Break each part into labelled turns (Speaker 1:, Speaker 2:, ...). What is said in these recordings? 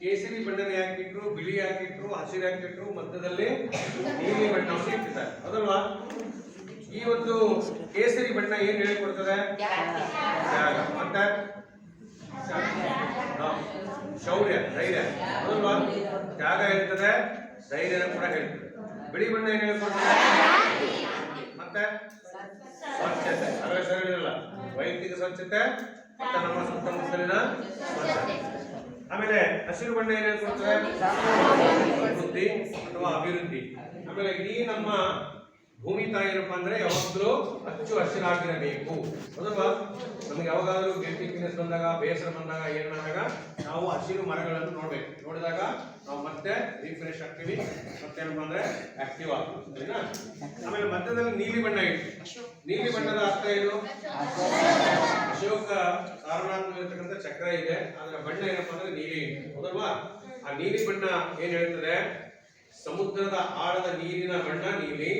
Speaker 1: ಕೇಸರಿ ಬಣ್ಣನ ಹಾಕಿಟ್ರು, ಬಿಳಿ ಹಾಕಿಟ್ರು, ಹಸಿರು ಹಾಕಿಟ್ರು, ಮಧ್ಯದಲ್ಲಿ ನೀಲಿ ಬಣ್ಣ ಇಟ್ಟಿದ್ದಾರೆ ಅದಲ್ವಾ ಈ ಒಂದು ಕೇಸರಿ ಬಣ್ಣ ಏನ್ ಹೇಳಿಕೊಡ್ತದೆ ಮತ್ತೆ? ಶೌರ್ಯ, ಧೈರ್ಯ. ಅದಲ್ವಾ ತ್ಯಾಗ ಹೇಳ್ತದೆ ಧೈರ್ಯ ಕೂಡ ಹೇಳ್ತದೆ. ಬಿಳಿ ಬಣ್ಣ ಏನ್ ಹೇಳ್ಕೊಡ್ತದೆ ಮತ್ತೆ? ಸ್ವಚ್ಛತೆ. ಅದ್ರ ಸರಿಯಿಲ್ಲ ವೈಯಕ್ತಿಕ ಸ್ವಚ್ಛತೆ, ಮತ್ತೆ ನಮ್ಮ ಸುತ್ತಮುತ್ತಲಿನ ಹಸಿರು ಬಣ್ಣ ಏನೇನು ವೃದ್ಧಿ ಅಥವಾ ಅಭಿವೃದ್ಧಿ. ಆಮೇಲೆ ಇಡೀ ನಮ್ಮ ಭೂಮಿ ತಾಯಿ ಏನಪ್ಪಾ ಅಂದ್ರೆ ಯಾವಾಗಲೂ ಅಚ್ಚು ಹಸಿರಾಗಿರಬೇಕು. ಅದಲ್ವಾ ನಮ್ಗೆ ಯಾವಾಗಾದ್ರೂ ಗಿಲ್ಟಿಕ್ನೆಸ್ ಬಂದಾಗ, ಬೇಸರ ಬಂದಾಗ ಏನಾದಾಗ ನಾವು ಹಸಿರು ಮರಗಳನ್ನು ನೋಡ್ಬೇಕು. ನೋಡಿದಾಗ ನಾವು ಮತ್ತೆ ರಿಫ್ರೆಶ್ ಆಗ್ತೀವಿ. ಮತ್ತೆ ಏನಪ್ಪ ಅಂದ್ರೆ ಆಕ್ಟಿವ್ ಆಗ್ತೀವಿ. ಸರಿನಾ? ಆಮೇಲೆ ಮಧ್ಯದಲ್ಲಿ ನೀಲಿ ಬಣ್ಣ ಇಟ್ಟು ನೀಲಿ ಬಣ್ಣದ ಅರ್ಥ ಏನು? ಅಶೋಕ ಸಾರನಾಥ್ ಚಕ್ರ ಇದೆ. ಅದರ ಬಣ್ಣ ಏನಪ್ಪ ಅಂದ್ರೆ ನೀಲಿ ಹೌದಲ್ವಾ? ಆ ನೀಲಿ ಬಣ್ಣ ಏನ್ ಹೇಳ್ತದೆ? ಸಮುದ್ರದ ಆಳದ ನೀರಿನ ಬಣ್ಣ ನೀಲಿ.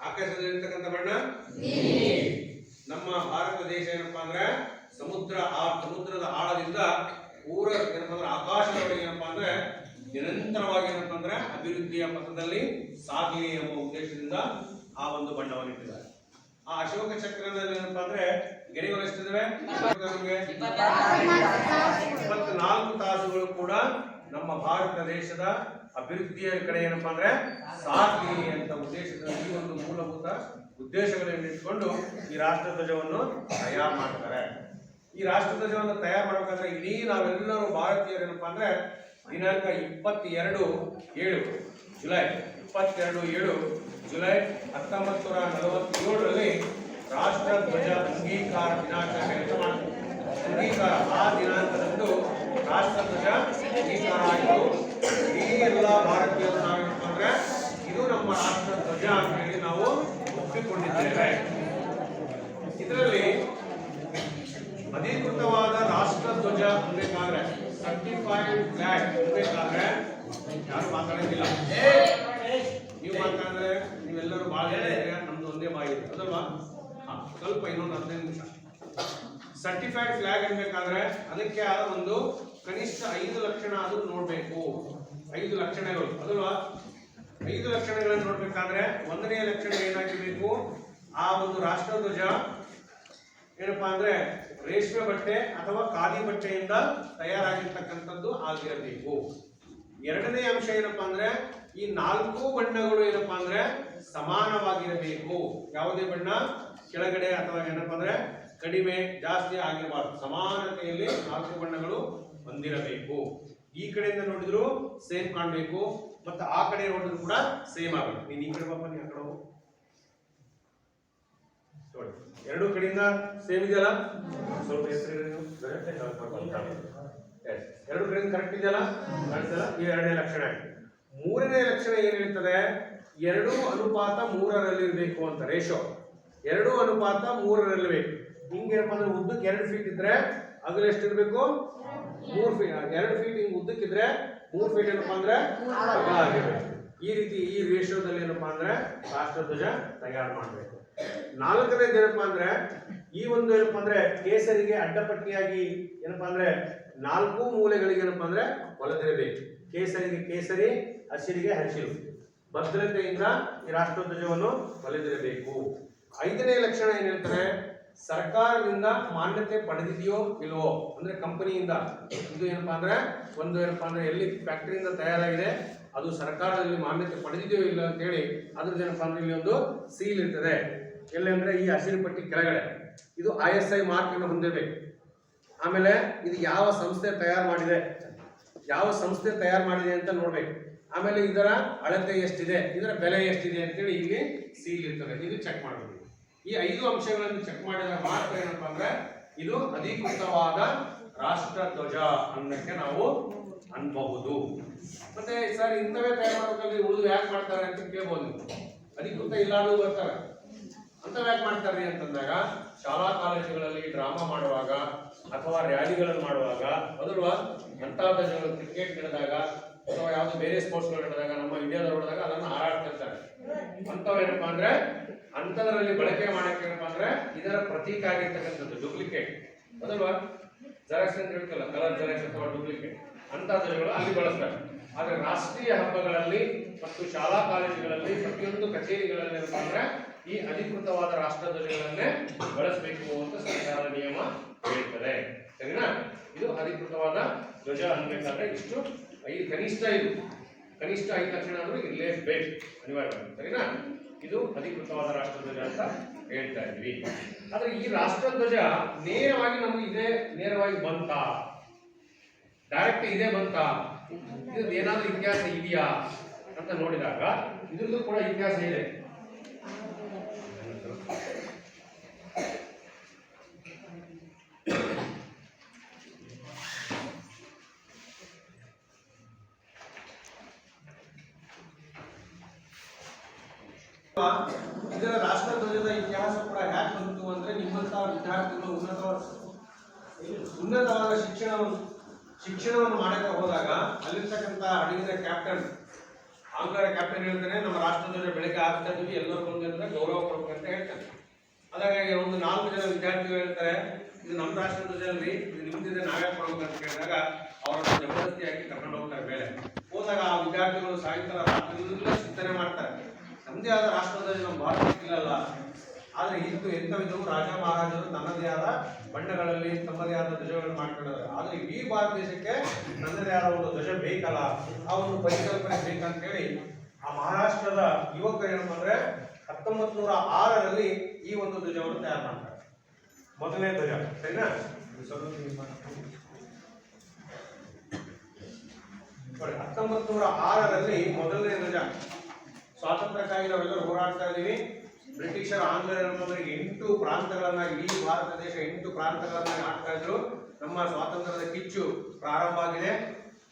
Speaker 1: ಆಕಾಶದಲ್ಲಿರ್ತಕ್ಕಂಥ ಬಣ್ಣ? ನಮ್ಮ ಭಾರತ ದೇಶ ಏನಪ್ಪಾ ಅಂದ್ರೆ ಸಮುದ್ರ ಆ ಸಮುದ್ರದ ಆಳದಿಂದ ಊರ ಏನಪ್ಪಾ ಅಂದ್ರೆ ಆಕಾಶದವರೆಗೆ ಏನಪ್ಪಾ ಅಂದ್ರೆ ನಿರಂತರವಾಗಿ ಏನಪ್ಪಾ ಅಂದ್ರೆ ಅಭಿವೃದ್ಧಿಯ ಪಥದಲ್ಲಿ ಸಾಗಲಿ ಎಂಬ ಉದ್ದೇಶದಿಂದ ಆ ಒಂದು ಬಣ್ಣವನ್ನು ಇಟ್ಟಿದ್ದಾರೆ. ಆ ಅಶೋಕ ಚಕ್ರದಲ್ಲಿ ಏನಪ್ಪಾ ಅಂದ್ರೆ ಗೆರೆಗಳು ಎಷ್ಟಿದಾವೆ? ಇಪ್ಪತ್ನಾಲ್ಕು ತಾಸುಗಳು ಕೂಡ ನಮ್ಮ ಭಾರತ ದೇಶದ ಅಭಿವೃದ್ಧಿಯ ಕಡೆ ಏನಪ್ಪ ಅಂದ್ರೆ ಸಾಧಿ ಅಂತ ಉದ್ದೇಶದ ಈ ಒಂದು ಮೂಲಭೂತ ಉದ್ದೇಶಗಳನ್ನು ಇಟ್ಕೊಂಡು ಈ ರಾಷ್ಟ್ರ ಧ್ವಜವನ್ನು ತಯಾರು ಮಾಡ್ತಾರೆ. ಈ ರಾಷ್ಟ್ರ ಧ್ವಜವನ್ನು ತಯಾರು ಮಾಡ್ಬೇಕಂದ್ರೆ ಇಡೀ ನಾವೆಲ್ಲರೂ ಭಾರತೀಯರು ಏನಪ್ಪಾ ಅಂದ್ರೆ ದಿನಾಂಕ ಇಪ್ಪತ್ತೆರಡು ಏಳು ಜುಲೈ, ಇಪ್ಪತ್ತೆರಡು ಏಳು ಜುಲೈ ಹತ್ತೊಂಬತ್ತು ನೂರ ನಲವತ್ತೇಳರಲ್ಲಿ ರಾಷ್ಟ್ರ ಧ್ವಜ ಅಂಗೀಕಾರ ದಿನಾಂಕ ಮಾಡ್ತೀವಿ ಅಂಗೀಕಾರ ಆ ದಿನಾಂಕದಂದು ರಾಷ್ಟ್ರ ಧ್ವಜ ಅಂಗೀಕಾರ ಆಯಿತು ಇಡೀ ಎಲ್ಲ ಭಾರತೀಯರು ಅಂದ್ರೆ ಇದು ನಮ್ಮ ರಾಷ್ಟ್ರ ಧ್ವಜ ಅಂತ ಹೇಳಿ ನಾವು ಒಪ್ಪಿಕೊಂಡಿದ್ದೇವೆ. ಇದರಲ್ಲಿ ಅಧಿಕೃತವಾದ ರಾಷ್ಟ್ರ ಧ್ವಜ ಅನ್ಬೇಕಾದ್ರೆ ಸರ್ಟಿಫೈಡ್ ಫ್ಲಾಗ್ ಅನ್ಬೇಕಾದ್ರೆ ಯಾರು ಮಾತಾಡೋದಿಲ್ಲ. ನೀವು ಮಾತಾಡಿದ್ರೆ ನೀವೆಲ್ಲರೂ ಭಾಳ ಹೇಳಿದ್ರೆ ನಮ್ದು ಒಂದೇ ಬಾಯಿ ಅದಲ್ವಾ? ಸ್ವಲ್ಪ ಇನ್ನೊಂದು ಹದಿನೈದು ನಿಮಿಷ. ಸರ್ಟಿಫೈಡ್ ಫ್ಲಾಗ್ ಅನ್ಬೇಕಾದ್ರೆ ಅದಕ್ಕೆ ಆದ ಒಂದು ಕನಿಷ್ಠ ಐದು ಲಕ್ಷಣ ಅದು ನೋಡಬೇಕು. ಐದು ಲಕ್ಷಣಗಳು. ಅದಲ್ವಾ ಐದು ಲಕ್ಷಣಗಳನ್ನು ನೋಡ್ಬೇಕಾದ್ರೆ ಒಂದನೇ ಲಕ್ಷಣ ಏನಾಗಿರ್ಬೇಕು? ಆ ಒಂದು ರಾಷ್ಟ್ರಧ್ವಜ ಏನಪ್ಪಾ ಅಂದ್ರೆ ರೇಷ್ಮೆ ಬಟ್ಟೆ ಅಥವಾ ಖಾದಿ ಬಟ್ಟೆಯಿಂದ ತಯಾರಾಗಿರ್ತಕ್ಕಂಥದ್ದು ಆಗಿರಬೇಕು. ಎರಡನೇ ಅಂಶ ಏನಪ್ಪಾ ಅಂದ್ರೆ ಈ ನಾಲ್ಕು ಬಣ್ಣಗಳು ಏನಪ್ಪಾ ಅಂದ್ರೆ ಸಮಾನವಾಗಿರಬೇಕು. ಯಾವುದೇ ಬಣ್ಣ ಕೆಳಗಡೆ ಅಥವಾ ಏನಪ್ಪಾ ಅಂದ್ರೆ ಕಡಿಮೆ ಜಾಸ್ತಿ ಆಗಿರಬಾರ್ದು. ಸಮಾನತೆಯಲ್ಲಿ ನಾಲ್ಕು ಬಣ್ಣಗಳು ಹೊಂದಿರಬೇಕು. ಈ ಕಡೆಯಿಂದ ನೋಡಿದ್ರು ಸೇಮ್ ಕಾಣಬೇಕು, ಮತ್ತೆ ಆ ಕಡೆ ನೋಡಿದ್ರು ಕೂಡ ಸೇಮ್ ಆಗಬೇಕು. ನೀನ್ ಈ ಕಡೆ ಪಾಪ ನೀ ಆ ಕಡೆ ಎರಡು ಕಡೆಯಿಂದ ಸೇಮ್ ಇದೆಯಲ್ಲ? ಸ್ವಲ್ಪ. ಎರಡು ಕಡೆಯಿಂದ ಕರೆಕ್ಟ್ ಇದೆಯಲ್ಲ? ಈ ಎರಡನೇ ಲಕ್ಷಣ ಮೂರನೇ ಲಕ್ಷಣ ಏನ್ ಹೇಳ್ತದೆ? ಎರಡು ಅನುಪಾತ ಮೂರರಲ್ಲಿ ಇರಬೇಕು ಅಂತ ರೇಷೋ ಎರಡು ಅನುಪಾತ ಮೂರರಲ್ಲಿ ಬೇಕು. ಹಿಂಗೇನಪ್ಪ ಅಂದ್ರೆ ಉದ್ದಕ್ಕೆ ಎರಡು ಫೀಟ್ ಇದ್ರೆ ಅಗಲ ಎಷ್ಟಿರ್ಬೇಕು? ಮೂರು ಫೀಟ್ ಎರಡು ಫೀಟ್ ಹಿಂಗ್ ಉದ್ದಕ್ಕಿದ್ರೆ ಮೂರು ಫೀಟ್ ಏನಪ್ಪಾ ಅಂದ್ರೆ ಅಗಲ ಆಗಿರ್ಬೇಕು ಈ ರೀತಿ ಈ ರೇಷೋದಲ್ಲಿ ಏನಪ್ಪಾ ಅಂದ್ರೆ ರಾಷ್ಟ್ರಧ್ವಜ ತಯಾರು ಮಾಡಬೇಕು. ನಾಲ್ಕನೇದು ಏನಪ್ಪಾ ಅಂದ್ರೆ ಈ ಒಂದು ಏನಪ್ಪಾ ಅಂದ್ರೆ ಕೇಸರಿಗೆ ಅಡ್ಡಪಟ್ಟಿಯಾಗಿ ಏನಪ್ಪಾ ಅಂದ್ರೆ ನಾಲ್ಕು ಮೂಲೆಗಳಿಗೆ ಏನಪ್ಪಾ ಅಂದ್ರೆ ಹೊಲದಿರಬೇಕು ಕೇಸರಿಗೆ ಕೇಸರಿ, ಹಸಿರಿಗೆ ಹಸಿರು. ಭದ್ರತೆಯಿಂದ ಈ ರಾಷ್ಟ್ರಧ್ವಜವನ್ನು ಹೊಲೆದಿರಬೇಕು ಐದನೇ ಲಕ್ಷಣ ಏನ್ ಹೇಳ್ತಾರೆ? ಸರ್ಕಾರದಿಂದ ಮಾನ್ಯತೆ ಪಡೆದಿದೆಯೋ ಇಲ್ವೋ? ಅಂದ್ರೆ ಕಂಪನಿಯಿಂದ. ಇದು ಏನಪ್ಪಾ ಅಂದ್ರೆ, ಒಂದು ಏನಪ್ಪಾ ಅಂದ್ರೆ, ಎಲ್ಲಿ ಫ್ಯಾಕ್ಟರಿಯಿಂದ ತಯಾರಾಗಿದೆ, ಅದು ಸರ್ಕಾರದಲ್ಲಿ ಮಾನ್ಯತೆ ಪಡೆದಿದೆಯೋ ಇಲ್ಲ ಅಂತ ಹೇಳಿ ಅದ್ರದ್ದು ಏನಪ್ಪಾ ಅಂದ್ರೆ ಇಲ್ಲಿ ಒಂದು ಸೀಲ್ ಇರ್ತದೆ. ಎಲ್ಲಿ ಅಂದ್ರೆ, ಈ ಹಸಿರು ಪಟ್ಟಿ ಕೆಳಗಡೆ. ಇದು ಐ ಎಸ್ ಐ ಮಾರ್ಕ್ ಅನ್ನು ಹೊಂದಿರಬೇಕು ಆಮೇಲೆ ಇದು ಯಾವ ಸಂಸ್ಥೆ ತಯಾರು ಮಾಡಿದೆ? ಯಾವ ಸಂಸ್ಥೆ ತಯಾರು ಮಾಡಿದೆ ಅಂತ ನೋಡ್ಬೇಕು. ಆಮೇಲೆ ಇದರ ಅಳತೆ ಎಷ್ಟಿದೆ? ಇದರ ಬೆಲೆ ಎಷ್ಟಿದೆ ಅಂತೇಳಿ ಇಲ್ಲಿ ಸೀಲ್ ಇರ್ತದೆ. ಇದು ಚೆಕ್ ಮಾಡಬೇಕು. ಈ ಐದು ಅಂಶಗಳನ್ನು ಚೆಕ್ ಮಾಡಿದ್ರೆ ಮಾತ್ರ ಏನಪ್ಪಾ ಅಂದ್ರೆ ಇದು ಅಧಿಕೃತವಾದ ರಾಷ್ಟ್ರ ಧ್ವಜ ಅನ್ನಕ್ಕೆ ನಾವು ಅನ್ಬಹುದು. ಮತ್ತೆ ಸರ್ ಇಂಥವೇ ತಯಾರು ಉಳಿದು ಯಾಕೆ ಮಾಡ್ತಾರೆ ಅಂತ ಕೇಳ್ಬೋದು ಅಧಿಕೃತ ಇಲ್ಲಾರು ಬರ್ತಾರೆ. ಅಂತವ್ ಯಾಕೆ ಮಾಡ್ತಾರೆ ಅಂತಂದಾಗ ಶಾಲಾ ಕಾಲೇಜುಗಳಲ್ಲಿ ಡ್ರಾಮಾ ಮಾಡುವಾಗ ಅಥವಾ ರ್ಯಾಲಿಗಳನ್ನು ಮಾಡುವಾಗ ಅದಲ್ವಾ ಅಂತ ಕ್ರಿಕೆಟ್ ನಡೆದಾಗ ಅಥವಾ ಯಾವುದೋ ಬೇರೆ ಸ್ಪೋರ್ಟ್ಸ್ಗಳು ನಡೆದಾಗ ನಮ್ಮ ಇಂಡಿಯಾದಲ್ಲಿ ಹೊಡೆದಾಗ ಅದನ್ನು ಹಾರಾಡ್ತಿರ್ತಾರೆ. ಅಂತವ್ ಏನಪ್ಪಾ ಅಂದ್ರೆ ಅಂತದ್ರಲ್ಲಿ ಬಳಕೆ ಮಾಡಕ್ಕೆ ಅಂದ್ರೆ ಇದರ ಪ್ರತೀಕ ಆಗಿರ್ತಕ್ಕಂಥದ್ದು ಡೂಪ್ಲಿಕೇಟ್ ಅದಲ್ವಾ? ಜೆರಾಕ್ಸ್ ಅಂತ ಹೇಳ್ತಲ್ಲ ಕಲರ್ ಜೆರಾಕ್ಸ್ ಅಥವಾ ಡೂಪ್ಲಿಕೇಟ್ ಅಂತ ಧ್ವಜಗಳು ಅಲ್ಲಿ ಬಳಸ್ತಾರೆ. ಆದ್ರೆ ರಾಷ್ಟ್ರೀಯ ಹಬ್ಬಗಳಲ್ಲಿ ಮತ್ತು ಶಾಲಾ ಕಾಲೇಜುಗಳಲ್ಲಿ ಪ್ರತಿಯೊಂದು ಕಚೇರಿಗಳಲ್ಲಿ ಅಂತಂದ್ರೆ ಈ ಅಧಿಕೃತವಾದ ರಾಷ್ಟ್ರ ಧ್ವಜಗಳನ್ನೇ ಬಳಸಬೇಕು ಅಂತ ಸರ್ಕಾರದ ನಿಯಮ ಹೇಳ್ತದೆ. ಸರಿನಾ? ಇದು ಅಧಿಕೃತವಾದ ಧ್ವಜ ಅನ್ಬೇಕಾದ್ರೆ ಇಷ್ಟು ಐದು ಕನಿಷ್ಠ ಇದು ಕನಿಷ್ಠ ಐದು ಲಕ್ಷಣ ಆದ್ರೂ ಇರಲೇಬೇಕು. ಅನಿವಾರ್ಯ. ಸರಿನಾ? ಇದು ಅಧಿಕೃತವಾದ ರಾಷ್ಟ್ರಧ್ವಜ ಅಂತ ಹೇಳ್ತಾ ಇದ್ವಿ. ಆದ್ರೆ ಈ ರಾಷ್ಟ್ರಧ್ವಜ ನೇರವಾಗಿ ನಮ್ಗೆ ಇದೇ ನೇರವಾಗಿ ಬಂತ? ಡೈರೆಕ್ಟ್ ಇದೇ ಬಂತ? ಇದು ಏನಾದ್ರೂ ಇತಿಹಾಸ ಇದೆಯಾ? ಅಂತ ನೋಡಿದಾಗ ಇದ್ರದ್ದು ಕೂಡ ಇತಿಹಾಸ ಇದೆ
Speaker 2: ಇದರ ರಾಷ್ಟ್ರಧ್ವಜದ ಇತಿಹಾಸ ಕೂಡ ಹ್ಯಾಕ್ ಬಂತು ಅಂದ್ರೆ ನಿಮ್ಮಂತ ವಿದ್ಯಾರ್ಥಿಗಳು ಉನ್ನತ ಉನ್ನತವಾದ ಶಿಕ್ಷಣವನ್ನು ಶಿಕ್ಷಣವನ್ನು ಮಾಡಕ್ಕೆ ಹೋದಾಗ ಅಲ್ಲಿರ್ತಕ್ಕಂಥ ಹಡಗಿನ ಕ್ಯಾಪ್ಟನ್ ಆಂಗ್ಲರ ಕ್ಯಾಪ್ಟನ್ ಹೇಳ್ತಾನೆ, ನಮ್ಮ ರಾಷ್ಟ್ರದ ಬೆಳಗ್ಗೆ ಆಗ್ತಾ ಎಲ್ಲರೂ ಬಂದು ಅಂದ್ರೆ ಗೌರವ ಅಂತ ಹೇಳ್ತಾನೆ. ಅದಕ್ಕಾಗಿ ಒಂದು ನಾಲ್ಕು ಜನ ವಿದ್ಯಾರ್ಥಿಗಳು ಹೇಳ್ತಾರೆ, ಇದು ನಮ್ಮ ರಾಷ್ಟ್ರದ ಅಲ್ರಿ ಇದು ನಿಮ್ದಿದೆ ನಾವೇ ಕೊಡ್ಬೇಕು ಅಂತ ಕೇಳಿದಾಗ ಅವರನ್ನು ಜಬರ್ದಸ್ತಿಯಾಗಿ ಕರ್ಕೊಂಡು ಹೋಗ್ತಾರೆ ಮೇಲೆ ಹೋದಾಗ ಆ ವಿದ್ಯಾರ್ಥಿಗಳು ಸಾಯಂಕಾಲ ರಾತ್ರಿ ಚಿಂತನೆ ಮಾಡ್ತಾರೆ. ನಮ್ಮದೇ ಆದ ರಾಷ್ಟ್ರಧ್ವಜ ನಮ್ಮ ಇಲ್ಲಲ್ಲ ಆದ್ರೆ ಇತ್ತು ಎಂತವಿದ್ರು ರಾಜ ಮಹಾರಾಜರು ತನ್ನದೇ ಆದ ಬಣ್ಣಗಳಲ್ಲಿ ತಮ್ಮದೇ ಆದ ಧ್ವಜಗಳನ್ನು ಮಾಡ್ಕೊಂಡಿದ್ದಾರೆ. ಆದ್ರೆ ಈ ಭಾರತ ದೇಶಕ್ಕೆ ತನ್ನದೇ ಆದ ಒಂದು ಧ್ವಜ ಬೇಕಲ್ಲ, ಆ ಒಂದು ಪರಿಕಲ್ಪನೆ ಬೇಕಂತ ಹೇಳಿ ಆ ಮಹಾರಾಷ್ಟ್ರದ ಯುವಕರು ಏನಪ್ಪ ಅಂದ್ರೆ ಹತ್ತೊಂಬತ್ತು ನೂರ ಆರರಲ್ಲಿ ಈ ಒಂದು ಧ್ವಜವನ್ನು ತಯಾರು ಮಾಡ್ತಾರೆ. ಮೊದಲನೇ ಧ್ವಜ, ಸರಿನಾ? ಹತ್ತೊಂಬತ್ ಹತ್ತೊಂಬತ್ತು ನೂರ ಆರರಲ್ಲಿ ಮೊದಲನೇ ಧ್ವಜ. ಸ್ವಾತಂತ್ರ್ಯಕ್ಕಾಗಿ ನಾವೆಲ್ಲರೂ ಹೋರಾಡ್ತಾ ಇದ್ದೀವಿ. ಬ್ರಿಟಿಷರ ಆಂಗ್ಲೇಯರಿಗೆ ಎಂಟು ಪ್ರಾಂತಗಳನ್ನಾಗಿ ಇಡೀ ಭಾರತ ದೇಶ ಎಂಟು ಪ್ರಾಂತಗಳನ್ನ ಆಡ್ತಾ ಇದ್ರು. ನಮ್ಮ ಸ್ವಾತಂತ್ರ್ಯದ ಕಿಚ್ಚು ಪ್ರಾರಂಭ ಆಗಿದೆ.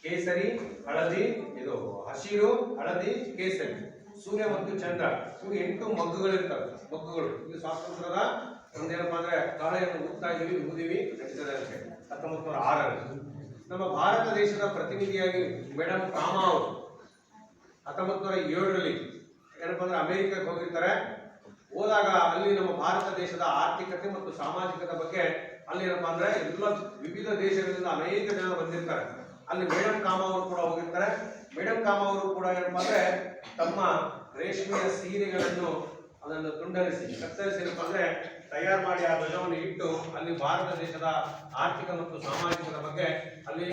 Speaker 2: ಕೇಸರಿ, ಹಳದಿ, ಇದು ಹಸಿರು, ಹಳದಿ, ಕೇಸರಿ, ಸೂರ್ಯ ಮತ್ತು ಚಂದ್ರ. ಇವು ಎಂಟು ಮಗ್ಗುಗಳಿರ್ತವೆ ಮಗ್ಗುಗಳು. ಇದು ಸ್ವಾತಂತ್ರ್ಯದ ಒಂದೇನಪ್ಪ ಅಂದ್ರೆ ಕಾಳೆಯನ್ನು ಉತ್ತಾ ಇದೀವಿ ಊದಿವಿ, ನಡೀತದೆ ಅಂತ ಹತ್ತೊಂಬತ್ತು ನೂರ ಆರರಲ್ಲಿ. ನಮ್ಮ ಭಾರತ ದೇಶದ ಪ್ರತಿನಿಧಿಯಾಗಿ ಮೇಡಮ್ ಕಾಮಾ ಅವರು ಹತ್ತೊಂಬತ್ತು ನೂರ ಏಳರಲ್ಲಿ ಏನಪ್ಪ ಅಂದ್ರೆ ಅಮೆರಿಕಕ್ಕೆ ಹೋಗಿರ್ತಾರೆ. ಹೋದಾಗ ಅಲ್ಲಿ ನಮ್ಮ ಭಾರತ ದೇಶದ ಆರ್ಥಿಕತೆ ಮತ್ತು ಸಾಮಾಜಿಕತೆ ಬಗ್ಗೆ ಅಲ್ಲಿ ಏನಪ್ಪಾ ಅಂದ್ರೆ ಎಲ್ಲ ವಿವಿಧ ದೇಶಗಳಿಂದ ಅನೇಕ ಜನ ಬಂದಿರ್ತಾರೆ. ಅಲ್ಲಿ ಮೇಡಮ್ ಕಾಮ ಅವರು ಕೂಡ ಹೋಗಿರ್ತಾರೆ. ಮೇಡಮ್ ಕಾಮ ಅವರು ಕೂಡ ಏನಪ್ಪಾ ಅಂದ್ರೆ ತಮ್ಮ ರೇಷ್ಮೆಯ ಸೀರೆಗಳನ್ನು ಅದನ್ನು ತುಂಡರಿಸಿ, ಕತ್ತರಿಸಿ ಏನಪ್ಪಾ ಅಂದ್ರೆ ತಯಾರು ಮಾಡಿ ಆ ಧ್ವಜವನ್ನು ಇಟ್ಟು ಅಲ್ಲಿ ಭಾರತ ದೇಶದ ಆರ್ಥಿಕ ಮತ್ತು ಸಾಮಾಜಿಕದ ಬಗ್ಗೆ ಅಲ್ಲಿ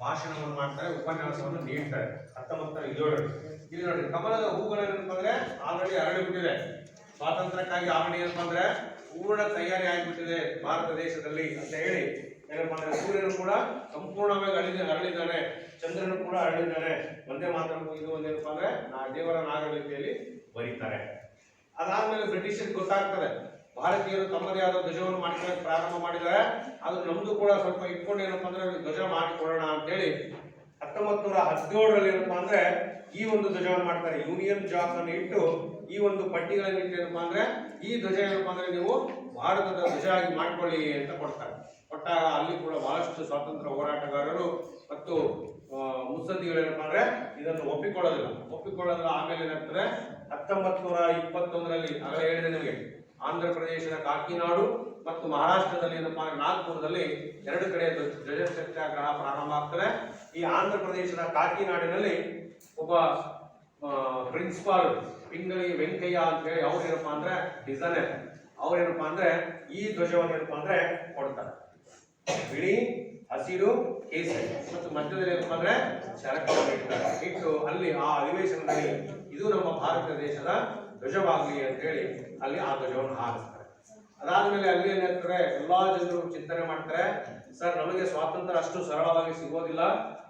Speaker 2: ಭಾಷಣವನ್ನು ಮಾಡ್ತಾರೆ, ಉಪನ್ಯಾಸವನ್ನು ನೀಡ್ತಾರೆ. ಹತ್ತೊಂಬತ್ತರ ಏಳರಲ್ಲಿ ಇಲ್ಲಿ ನೋಡಿ, ಕಮಲದ ಹೂಗಳೇನಪ್ಪ ಅಂದ್ರೆ ಆಲ್ರೆಡಿ ಅರಳಿ ಬಿಟ್ಟಿದೆ. ಸ್ವಾತಂತ್ರ್ಯಕ್ಕಾಗಿ ಆವರಣ ಏನಪ್ಪ ಅಂದ್ರೆ ಪೂರ್ಣ ತಯಾರಿ ಆಗಿಬಿಟ್ಟಿದೆ ಭಾರತ ದೇಶದಲ್ಲಿ ಅಂತ ಹೇಳಿ. ಏನಪ್ಪ ಅಂದ್ರೆ ಸೂರ್ಯನು ಕೂಡ ಸಂಪೂರ್ಣವಾಗಿ ಅಳಿದ ಅರಳಿದ್ದಾನೆ, ಚಂದ್ರನು ಕೂಡ ಅರಳಿದ್ದಾನೆ. ಒಂದೇ ಮಾತ್ರ ಇದು ಒಂದೇನಪ್ಪ ಅಂದ್ರೆ ದೇವರ ನಾಗರಿಕತೆಯಲ್ಲಿ ಬರೀತಾರೆ. ಅದಾದ್ಮೇಲೆ ಬ್ರಿಟಿಷರಿಗೆ ಗೊತ್ತಾಗ್ತದೆ. ಭಾರತೀಯರು ತಮ್ಮದೇ ಆದ ಧ್ವಜವನ್ನು ಮಾಡಿಕೊಳ್ಳಕ್ಕೆ ಪ್ರಾರಂಭ ಮಾಡಿದ್ದಾರೆ. ಅದು ನಮ್ದು ಕೂಡ ಸ್ವಲ್ಪ ಇಟ್ಕೊಂಡು ಏನಪ್ಪಾ ಅಂದ್ರೆ ಧ್ವಜ ಮಾಡಿಕೊಳ್ಳೋಣ ಅಂತೇಳಿ ಹತ್ತೊಂಬತ್ತು ನೂರ ಹದಿನೇಳರಲ್ಲಿ ಏನಪ್ಪಾ ಅಂದ್ರೆ ಈ ಒಂದು ಧ್ವಜವನ್ನು ಮಾಡ್ತಾರೆ. ಯೂನಿಯನ್ ಜಾಕ್ ಅನ್ನು ಇಟ್ಟು ಈ ಒಂದು ಪಟ್ಟಿಗಳನ್ನು ಇಟ್ಟು ಏನಪ್ಪಾ ಅಂದ್ರೆ ಈ ಧ್ವಜ ಏನಪ್ಪಾ ಅಂದ್ರೆ ನೀವು ಭಾರತದ ಧ್ವಜ ಆಗಿ ಮಾಡ್ಕೊಳ್ಳಿ ಅಂತ ಕೊಡ್ತಾರೆ. ಕೊಟ್ಟಾಗ ಅಲ್ಲಿ ಕೂಡ ಬಹಳಷ್ಟು ಸ್ವಾತಂತ್ರ್ಯ ಹೋರಾಟಗಾರರು ಮತ್ತು ಆ, ಮುತ್ಸದ್ದಿಗಳು ಏನಪ್ಪಾ ಅಂದ್ರೆ ಇದನ್ನು ಒಪ್ಪಿಕೊಳ್ಳೋದಿಲ್ಲ. ಒಪ್ಪಿಕೊಳ್ಳೋದಿಲ್ಲ ಆಮೇಲೆ ಏನಾಗ್ತದೆ? ಹತ್ತೊಂಬತ್ತು ನೂರ ಇಪ್ಪತ್ತೊಂದರಲ್ಲಿ ಆಗಲೇ ಹೇಳಿದೆ ನಿಮಗೆ ಆಂಧ್ರ ಪ್ರದೇಶದ ಕಾಕಿನಾಡು ಮತ್ತು ಮಹಾರಾಷ್ಟ್ರದಲ್ಲಿ ಏನಪ್ಪಾ ಅಂದ್ರೆ ನಾಗ್ಪುರದಲ್ಲಿ ಎರಡು ಕಡೆ ಧ್ವಜ ಸತ್ಯಾಗ್ರಹ ಪ್ರಾರಂಭ ಆಗ್ತದೆ. ಈ ಆಂಧ್ರ ಪ್ರದೇಶದ ಕಾಕಿನಾಡಿನಲ್ಲಿ ಒಬ್ಬ ಪ್ರಿನ್ಸಿಪಾಲ್ ಪಿಂಗಳಿ ವೆಂಕಯ್ಯ ಅಂತ ಹೇಳಿ ಅವ್ರು ಏನಪ್ಪ ಅಂದ್ರೆ ಡಿಸೈನರ್ ಏನಪ್ಪ ಅಂದ್ರೆ ಈ ಧ್ವಜವನ್ನು ಏನಪ್ಪಾ ಅಂದ್ರೆ ಕೊಡ್ತಾರೆ. ಬಿಳಿ, ಹಸಿರು, ಕೇಸರಿ. ಮತ್ತು ಮಧ್ಯದಲ್ಲಿ ಏನಪ್ಪ ಅಂದ್ರೆ ಶರಕ್ ಇಡ್ತಾರೆ. ಇಟ್ಟು ಅಲ್ಲಿ ಆ ಅಧಿವೇಶನದಲ್ಲಿ ಇದು ನಮ್ಮ ಭಾರತ ದೇಶದ ಧ್ವಜವಾಗಲಿ ಅಂತ ಹೇಳಿ ಅಲ್ಲಿ ಆ ಧ್ವಜವನ್ನು ಹಾರಿಸ್ತಾರೆ. ಅದಾದ್ಮೇಲೆ ಅಲ್ಲಿ ಏನಾಗ್ತಾರೆ ಎಲ್ಲಾ ಜನರು ಚಿಂತನೆ ಮಾಡ್ತಾರೆ. ಸರ್, ನಮಗೆ ಸ್ವಾತಂತ್ರ್ಯ ಅಷ್ಟು ಸರಳವಾಗಿ ಸಿಗೋದಿಲ್ಲ.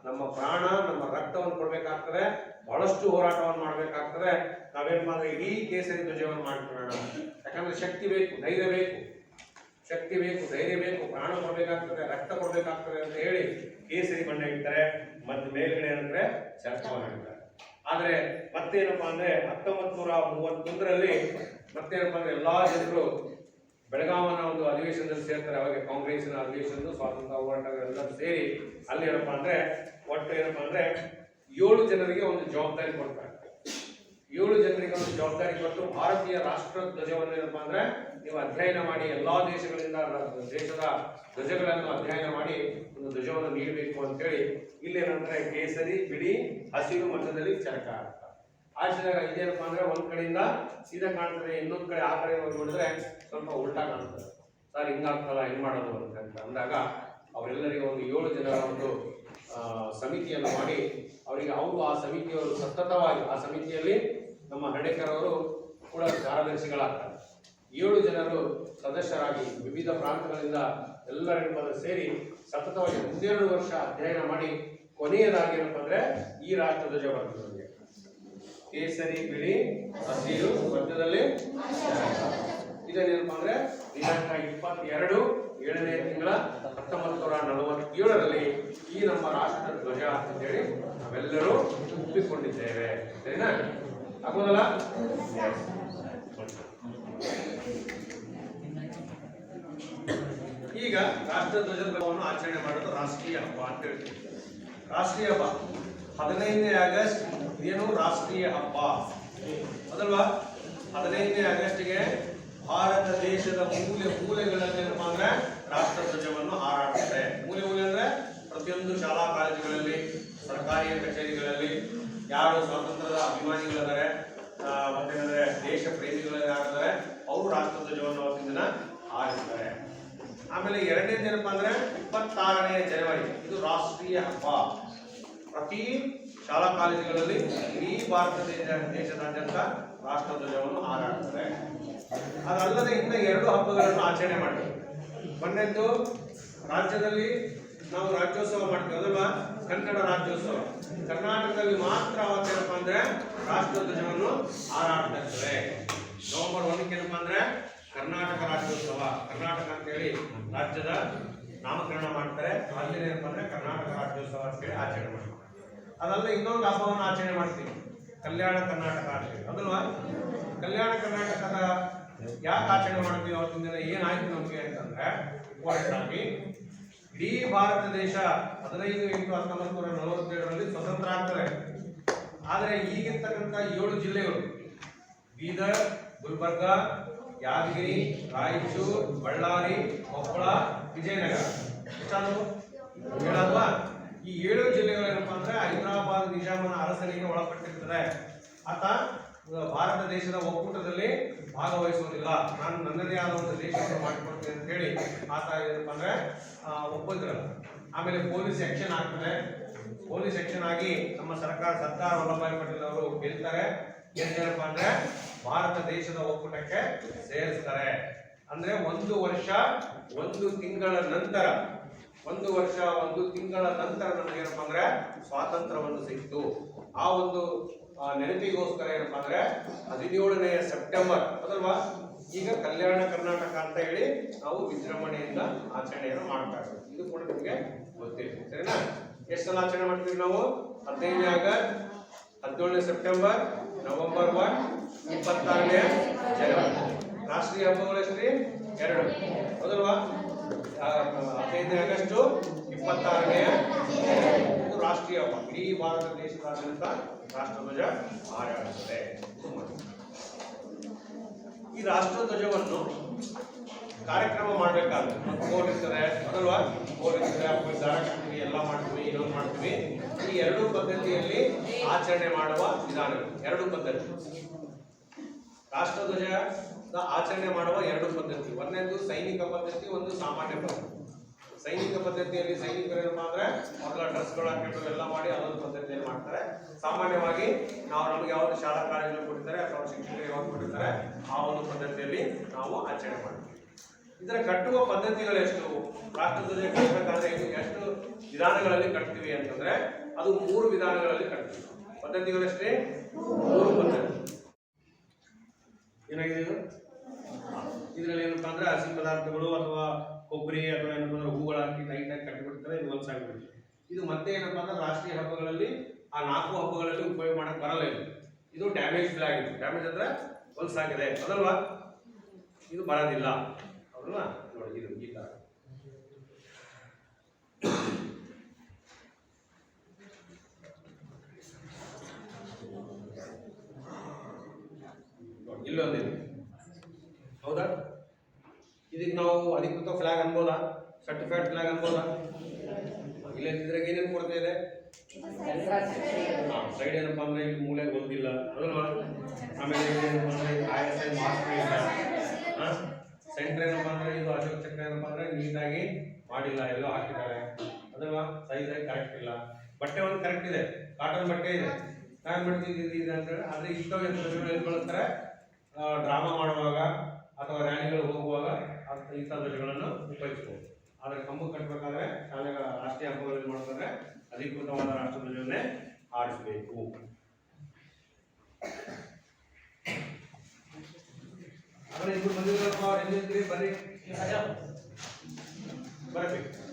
Speaker 2: ನಮ್ಮ ಪ್ರಾಣ, ನಮ್ಮ ರಕ್ತವನ್ನು ಕೊಡಬೇಕಾಗ್ತದೆ, ಬಹಳಷ್ಟು ಹೋರಾಟವನ್ನು ಮಾಡಬೇಕಾಗ್ತದೆ. ನಾವೇನ್ ಮಾಡಿದ್ರೆ ಇಡೀ ಕೇಸರಿ ಧ್ವಜವನ್ನು ಮಾಡ್ಕೊಳ್ಳೋಣ ಯಾಕಂದ್ರೆ ಶಕ್ತಿ ಬೇಕು, ಧೈರ್ಯ ಬೇಕು. ಶಕ್ತಿ ಬೇಕು, ಧೈರ್ಯ ಬೇಕು, ಪ್ರಾಣ ಕೊಡ್ಬೇಕಾಗ್ತದೆ, ರಕ್ತ ಕೊಡಬೇಕಾಗ್ತದೆ ಅಂತ ಹೇಳಿ ಕೇಸರಿ ಬಣ್ಣ ಇಡ್ತಾರೆ ಮತ್ತೆ ಮೇಲ್ಗಡೆ ಏನಂದ್ರೆ ಚರ್ಚವನ್ನು ಆದ್ರೆ ಮತ್ತೇನಪ್ಪಾ ಅಂದ್ರೆ ಹತ್ತೊಂಬತ್ ನೂರ ಮೂವತ್ತೊಂದರಲ್ಲಿ ಮತ್ತೇನಪ್ಪಾ ಅಂದ್ರೆ ಎಲ್ಲಾ ಜನರು ಬೆಳಗಾವನ ಒಂದು ಅಧಿವೇಶನದಲ್ಲಿ ಸೇರ್ತಾರೆ, ಅವಾಗ ಕಾಂಗ್ರೆಸ್ನ ಅಧಿವೇಶನ ಸ್ವಾತಂತ್ರ್ಯ ಹೋರಾಟಗಳೆಲ್ಲ ಸೇರಿ. ಅಲ್ಲಿ ಏನಪ್ಪಾ ಅಂದ್ರೆ ಒಟ್ಟು ಏನಪ್ಪ ಅಂದ್ರೆ ಏಳು ಜನರಿಗೆ ಒಂದು ಜವಾಬ್ದಾರಿ ಕೊಡ್ತಾರೆ. ಏಳು ಜನರಿಗೆ ಒಂದು ಜವಾಬ್ದಾರಿ ಕೊಟ್ಟು ಭಾರತೀಯ ರಾಷ್ಟ್ರ ಧ್ವಜವನ್ನು ಏನಪ್ಪ ಅಂದ್ರೆ ನೀವು ಅಧ್ಯಯನ ಮಾಡಿ ಎಲ್ಲಾ ದೇಶಗಳಿಂದ ದೇಶದ ಧ್ವಜಗಳನ್ನು ಅಧ್ಯಯನ ಮಾಡಿ ಒಂದು ಧ್ವಜವನ್ನು ನೀಡಬೇಕು ಅಂತೇಳಿ ಇಲ್ಲಿ ಏನಂದ್ರೆ ಕೇಸರಿ, ಬಿಳಿ, ಹಸಿರು ಮಧ್ಯದಲ್ಲಿ ಚರಕ ಅಂತ. ಇದೇನಪ್ಪ ಅಂದ್ರೆ ಒಂದ್ ಕಡೆಯಿಂದ ಸೀದಾ ಕಾಣ್ತದೆ, ಇನ್ನೊಂದ್ ಕಡೆ ಆ ಕಡೆ ನೋಡಿದ್ರೆ ಸ್ವಲ್ಪ ಉಲ್ಟಾ ಕಾಣ್ತದೆ. ಸರ್ ಹಿಂಗಾಗ್ತಲ್ಲ ಹೆಂಗ್ ಮಾಡೋದು? ಅಂತ ಅಂದಾಗ ಅವರೆಲ್ಲರಿಗೂ ಒಂದು ಏಳು ಜನರ ಒಂದು ಸಮಿತಿಯನ್ನು ಮಾಡಿ ಅವರಿಗೆ ಅವರು ಆ ಸಮಿತಿಯವರು ಸತತವಾಗಿ, ಆ ಸಮಿತಿಯಲ್ಲಿ ನಮ್ಮ ಹರ್ಡೇಕರ್ ಅವರು ಕೂಡ ಕಾರ್ಯದರ್ಶಿಗಳಾಗ್ತಾರೆ. ಏಳು ಜನರು ಸದಸ್ಯರಾಗಿ ವಿವಿಧ ಪ್ರಾಂತಗಳಿಂದ ಎಲ್ಲರಿಗೂ ಸೇರಿ ಸತತವಾಗಿ ಒಂದೆರಡು ವರ್ಷ ಅಧ್ಯಯನ ಮಾಡಿ ಕೊನೆಯದಾಗಿ ಏನಪ್ಪ ಅಂದ್ರೆ ಈ ರಾಷ್ಟ್ರ ಧ್ವಜ ಬರ್ತದೆ ಕೇಸರಿ, ಬಿಳಿ, ಹಸಿರು, ಮಧ್ಯದಲ್ಲಿ ಇದೇನೇನಪ್ಪ ಅಂದ್ರೆ ದಿನಾಂಕ ಇಪ್ಪತ್ತೆರಡು ಏಳನೇ ತಿಂಗಳ ಹತ್ತೊಂಬತ್ತು ನೂರ ನಲವತ್ತೇಳರಲ್ಲಿ ಈ ನಮ್ಮ ರಾಷ್ಟ್ರ ಅಂತ ಹೇಳಿ ನಾವೆಲ್ಲರೂ ಒಪ್ಪಿಕೊಂಡಿದ್ದೇವೆ. ಸರಿನಾ? ಆಗೋದಲ್ಲ ಈಗ ರಾಷ್ಟ್ರ ಧ್ವಜದ ಹಬ್ಬವನ್ನು ಆಚರಣೆ ಮಾಡೋದು ರಾಷ್ಟ್ರೀಯ ಹಬ್ಬ ಅಂತ ಹೇಳ್ತೀವಿ. ರಾಷ್ಟ್ರೀಯ ಹಬ್ಬ. ಹದಿನೈದನೇ ಆಗಸ್ಟ್ ಏನು ರಾಷ್ಟ್ರೀಯ ಹಬ್ಬ. ಅದಲ್ವಾ? ಹದಿನೈದನೇ ಆಗಸ್ಟ್ಗೆ ಭಾರತ ದೇಶದ ಮೂಲೆ ಮೂಲೆಗಳಲ್ಲಿ ಏನಪ್ಪಾ ಅಂದ್ರೆ ರಾಷ್ಟ್ರ ಧ್ವಜವನ್ನು ಹಾರಾಡ್ತಾರೆ. ಮೂಲೆ ಮೂಲೆ ಅಂದ್ರೆ? ಪ್ರತಿಯೊಂದು ಶಾಲಾ ಕಾಲೇಜುಗಳಲ್ಲಿ, ಸರ್ಕಾರಿ ಕಚೇರಿಗಳಲ್ಲಿ ಯಾರು ಸ್ವಾತಂತ್ರ್ಯದ ಅಭಿಮಾನಿಗಳಿದ್ದಾರೆ ಮತ್ತೇನಂದ್ರೆ ದೇಶ ಪ್ರೇಮಿಗಳು ಯಾರಿದ್ದಾರೆ ಅವರು ರಾಷ್ಟ್ರ ಧ್ವಜವನ್ನು ಅವತ್ತಿನ ದಿನ ಹಾರಿಸ್ತಾರೆ ಆಮೇಲೆ ಎರಡನೇ ಏನಪ್ಪಾ ಅಂದ್ರೆ ಇಪ್ಪತ್ತಾರನೇ ಜನವರಿ, ಇದು ರಾಷ್ಟ್ರೀಯ ಹಬ್ಬ. ಪ್ರತಿ ಶಾಲಾ ಕಾಲೇಜುಗಳಲ್ಲಿ ಇಡೀ ಭಾರತ ದೇಶ ದೇಶದಾದ್ಯಂತ ರಾಷ್ಟ್ರ ಧ್ವಜವನ್ನು ಹಾರಾಡ್ತಾರೆ. ಅದಲ್ಲದೆ ಇನ್ನ ಎರಡು ಹಬ್ಬಗಳನ್ನು ಆಚರಣೆ ಮಾಡ್ತಾರೆ. ಮೊನ್ನೆದ್ದು ರಾಜ್ಯದಲ್ಲಿ ನಾವು ರಾಜ್ಯೋತ್ಸವ ಮಾಡ್ತೀವಿ, ಅಲ್ವಾ? ಕನ್ನಡ ರಾಜ್ಯೋತ್ಸವ. ಕರ್ನಾಟಕದಲ್ಲಿ ಮಾತ್ರ ಅವತ್ತೇನಪ್ಪ ಅಂದ್ರೆ ರಾಷ್ಟ್ರ ಧ್ವಜವನ್ನು ಹಾರಾಡ್ತಾ ನವೆಂಬರ್ ಒಂದಕ್ಕೆ ಏನಪ್ಪಾ ಅಂದ್ರೆ ಕರ್ನಾಟಕ ರಾಜ್ಯೋತ್ಸವ. ಕರ್ನಾಟಕ ಅಂತೇಳಿ ರಾಜ್ಯದ ನಾಮಕರಣ ಮಾಡ್ತಾರೆ. ಅಲ್ಲಿ ಏನಪ್ಪ ಅಂದ್ರೆ ಕರ್ನಾಟಕ ರಾಜ್ಯೋತ್ಸವ ಅಂತೇಳಿ ಆಚರಣೆ ಮಾಡ್ತಾರೆ. ಅದಲ್ಲ ಇನ್ನೊಂದು ಹಬ್ಬವನ್ನು ಆಚರಣೆ ಮಾಡ್ತೀವಿ. ಕಲ್ಯಾಣ ಕರ್ನಾಟಕ ಆಚರಣೆ ಅದಲ್ವಾ ಕಲ್ಯಾಣ ಕರ್ನಾಟಕದ ಯಾಕೆ ಆಚರಣೆ ಮಾಡ್ತೀವಿ ಅವತ್ತಿನ ದಿನ? ಏನಾಯ್ತು ನಮಗೆ ಅಂತಂದ್ರೆ ಆಗಿ ಇಡೀ ಭಾರತ ದೇಶ ಹದಿನೈದು ಎಂಟು ಹತ್ತೊಂಬತ್ತು ನೂರ ನಲವತ್ತೇಳರಲ್ಲಿ ಸ್ವತಂತ್ರ ಆಗ್ತದೆ ಆದರೆ ಈಗಿರ್ತಕ್ಕಂಥ ಏಳು ಜಿಲ್ಲೆಗಳು, ಬೀದರ್, ಗುಲ್ಬರ್ಗ, ಯಾದಗಿರಿ, ರಾಯಚೂರು, ಬಳ್ಳಾರಿ, ಕೊಪ್ಪಳ, ವಿಜಯನಗರ. ಎಷ್ಟಾದವು? ಹೇಳಲ್ವಾ ಈ ಏಳು ಜಿಲ್ಲೆಗಳು ಏನಪ್ಪಾ ಅಂದ್ರೆ ಹೈದರಾಬಾದ್, ನಿಜಾಮನ ಅರಸನಿಗೆ ಒಳಪಟ್ಟಿರ್ತದೆ. ಆತ ಭಾರತ ದೇಶದ ಒಕ್ಕೂಟದಲ್ಲಿ ಭಾಗವಹಿಸುವುದಿಲ್ಲ. ನಾನು ನನ್ನದೇ ಆದ ಒಂದು ದೇಶವನ್ನು ಮಾಡಿಕೊಡ್ತೇನೆ ಅಂತ ಹೇಳಿ ಆತ ಏನಪ್ಪ ಅಂದ್ರೆ ಒಪ್ಪಿದ್ರಲ್ಲ ಆಮೇಲೆ ಪೊಲೀಸ್ ಆಕ್ಷನ್ ಆಗ್ತದೆ. ಪೊಲೀಸ್ ಆಕ್ಷನ್ ಆಗಿ ನಮ್ಮ ಸರ್ಕಾರ ಸರ್ದಾರ್ ವಲ್ಲಭಾಯಿ ಪಟೇಲ್ ಅವರು ಗೆಲ್ತಾರೆ. ಏನೇನಪ್ಪ ಅಂದ್ರೆ, ಭಾರತ ದೇಶದ ಒಕ್ಕೂಟಕ್ಕೆ ಸೇರಿಸ್ತಾರೆ. ಅಂದ್ರೆ ಒಂದು ವರ್ಷ, ಒಂದು ತಿಂಗಳ ನಂತರ, ಒಂದು ವರ್ಷ, ಒಂದು ತಿಂಗಳ ನಂತರ ನಮಗೆ ಏನಪ್ಪ ಅಂದ್ರೆ ಸ್ವಾತಂತ್ರ್ಯವನ್ನು ಸಿಕ್ತು ಆ ಒಂದು ನೆನಪಿಗೋಸ್ಕರ ಏನಪ್ಪಾ ಅಂದ್ರೆ ಹದಿನೇಳನೆಯ ಸೆಪ್ಟೆಂಬರ್ ಅದಲ್ವಾ? ಈಗ ಕಲ್ಯಾಣ ಕರ್ನಾಟಕ ಅಂತ ಹೇಳಿ ನಾವು ವಿಜೃಂಭಣೆಯಿಂದ ಆಚರಣೆಯನ್ನು ಮಾಡ್ತಾ ಇದ್ದೀವಿ ಇದು ಕೂಡ ನಿಮಗೆ ಗೊತ್ತಿದೆ ಸರಿನಾ? ಎಷ್ಟು ಸಲ ಆಚರಣೆ ಮಾಡ್ತೀವಿ ನಾವು? ಹದಿನೈದನೇ ಆಗಸ್ಟ್, ಹದಿನೇಳನೇ ಸೆಪ್ಟೆಂಬರ್, ನವೆಂಬರ್ ಒನ್, ಇಪ್ಪತ್ತಾರನೇ ಜನವರಿ. ರಾಷ್ಟ್ರೀಯ ಹಬ್ಬಗಳು ಎಷ್ಟ್ರಿ ಎರಡು. ಹೌದಲ್ವಾ ಹದಿನೈದನೇ ಆಗಸ್ಟು, ಇಪ್ಪತ್ತಾರನೇ ರಾಷ್ಟ್ರೀಯ ಹಬ್ಬ ಇಡೀ ಭಾರತ ದೇಶದಾದ್ಯಂತ ರಾಷ್ಟ್ರಧ್ವಜ ಹಾರಾಡುತ್ತದೆ. ಈ ರಾಷ್ಟ್ರಧ್ವಜವನ್ನು ಕಾರ್ಯಕ್ರಮ ಮಾಡಬೇಕಾದ್ರೆ ಬೋರ್ಡ್ ಅಥವಾ ಆಮೇಲೆ ದಾರ ಎಲ್ಲ ಮಾಡ್ತೀವಿ, ಇನ್ನೊಂದು ಮಾಡ್ತೀವಿ. ಈ ಎರಡು ಪದ್ಧತಿಯಲ್ಲಿ ಆಚರಣೆ ಮಾಡುವ ವಿಧಾನಗಳು ಎರಡು ಪದ್ಧತಿ. ರಾಷ್ಟ್ರಧ್ವಜ ಆಚರಣೆ ಮಾಡುವ ಎರಡು ಪದ್ಧತಿ. ಒಂದೇ ಸೈನಿಕ ಪದ್ಧತಿ, ಒಂದು ಸಾಮಾನ್ಯ ಪದ್ಧತಿ. ಸೈನಿಕ ಪದ್ಧತಿಯಲ್ಲಿ ಸೈನಿಕರು ಏನಪ್ಪಾ ಅಂದ್ರೆ ಮೊದಲ ಡ್ರೆಸ್ಗಳು ಹಾಕಿಟ್ಟು ಎಲ್ಲ ಮಾಡಿ ಅದೊಂದು ಪದ್ಧತಿಯಲ್ಲಿ ಮಾಡ್ತಾರೆ. ಸಾಮಾನ್ಯವಾಗಿ ನಾವು ನಮಗೆ ಯಾವ್ದು ಶಾಲಾ ಕಾಲೇಜಲ್ಲಿ ಕೊಟ್ಟಿದ್ದಾರೆ ಅಥವಾ ಶಿಕ್ಷಕರು ಯಾವ್ದು ಕೊಡ್ತಾರೆ ಆ ಒಂದು ಪದ್ಧತಿಯಲ್ಲಿ ನಾವು ಆಚರಣೆ ಮಾಡ್ತೀವಿ. ಇದರ ಕಟ್ಟುವ ಪದ್ಧತಿಗಳು ಎಷ್ಟು? ರಾಷ್ಟ್ರದಲ್ಲಿ ಕಟ್ಟಬೇಕಾದ್ರೆ ಎಷ್ಟು ವಿಧಾನಗಳಲ್ಲಿ ಕಟ್ತೀವಿ ಅಂತಂದ್ರೆ ಅದು ಮೂರು ವಿಧಾನಗಳಲ್ಲಿ ಕಟ್ತೀವಿ. ಪದ್ಧತಿಗಳಷ್ಟೇ ಮೂರು ಪದ್ಧತಿ. ಏನಾಗಿದೆ ಇದು? ಇದರಲ್ಲಿ ಏನಪ್ಪಾ ಅಂದ್ರೆ ಹಸಿ ಪದಾರ್ಥಗಳು ಅಥವಾ ಕೊಬ್ಬರಿ ಅಥವಾ ಏನಪ್ಪ ಅಂದ್ರೆ ಹೂಗಳು ಹಾಕಿ ಟೈಟಾಗಿ ಕಟ್ಟಿಬಿಡ್ತಾರೆ ಇದು ಹೊಲಸಾಗ್ಬಿಡುತ್ತೆ ಇದು ಮತ್ತೆ ಏನಪ್ಪ ಅಂದ್ರೆ ರಾಷ್ಟ್ರೀಯ ಹಬ್ಬಗಳಲ್ಲಿ ಆ ನಾಲ್ಕು ಹಬ್ಬಗಳಲ್ಲಿ ಉಪಯೋಗ ಮಾಡಕ್ ಬರಲ್ಲ ಇದು. ಇದು ಡ್ಯಾಮೇಜ್ ಆಗಿದೆ ಡ್ಯಾಮೇಜ್ ಅಂದ್ರೆ ಹೊಲಸಾಗಿದೆ ಅದಲ್ವಾ? ಇದು ಬರೋದಿಲ್ಲ. ಹೌದಲ್ವಾ ನೋಡಿ ಇದು ಈ ತರ ಇದಕ್ಕೆ ನಾವು ಅಧಿಕೃತ ಫ್ಲಾಗ್ ಅನ್ಬೋದಾ? ಸರ್ಟಿಫೈಡ್ ಫ್ಲಾಗ್ ಅನ್ಬೋದಾ? ಇಲ್ಲದಿದ್ರೆ ಏನೇನು ಕೊರತೆ ಇದೆ? ಸೈಡ್ ಏನಪ್ಪ ಅಂದ್ರೆ ಇಲ್ಲಿ ಮೂಳೆ ಗೊತ್ತಿಲ್ಲ ಅದಲ್ವಾ? ಆಮೇಲೆ ಏನಪ್ಪ ಅಂದ್ರೆ ಐ ಮಾರ್ಕ್ ಸೆಂಟರ್ ಏನಪ್ಪ ಅಂದ್ರೆ ಇದು ಅಶೋಕ್ ಚಕ್ರ ಏನಪ್ಪ ಅಂದ್ರೆ ನೀಟಾಗಿ ಮಾಡಿಲ್ಲ, ಎಲ್ಲೋ ಹಾಕಿದ್ದಾರೆ. ಅದಲ್ವಾ? ಸೈಜ್ ಕರೆಕ್ಟ್ ಇಲ್ಲ. ಬಟ್ಟೆ ಒಂದು ಕರೆಕ್ಟ್ ಇದೆ. ಕಾಟನ್ ಬಟ್ಟೆ ಇದೆ. ನಾನು ಮಾಡ್ತಿದ್ದು ಇದೆ ಅಂತ ಹೇಳಿ. ಆದ್ರೆ ಇಷ್ಟೋ ಎಲ್ಲಿ ಬಳಸ್ತಾರೆ ಡ್ರಾಮಾ ಮಾಡುವಾಗ ಅಥವಾ ರ್ಯಾಲಿಗಳು ಹೋಗುವಾಗ ಇಂಥ ಧ್ವಜಗಳನ್ನು ಉಪಯೋಗಿಸ್ಬೋದು. ಆದ್ರೆ ಕಂಬ ಕಟ್ಟಬೇಕಾದ್ರೆ ಶಾಲೆಗಳ ರಾಷ್ಟ್ರೀಯ ಹಬ್ಬಗಳಲ್ಲಿ ಮಾಡ್ತಾರೆ. ಅಧಿಕೃತವಾದ ರಾಷ್ಟ್ರಧ್ವಜವನ್ನೇ ಆಡಿಸಬೇಕು ಆಮೇಲೆ ಇಬ್ಬರು ಬರ್ರಿ ಬರಬೇಕು.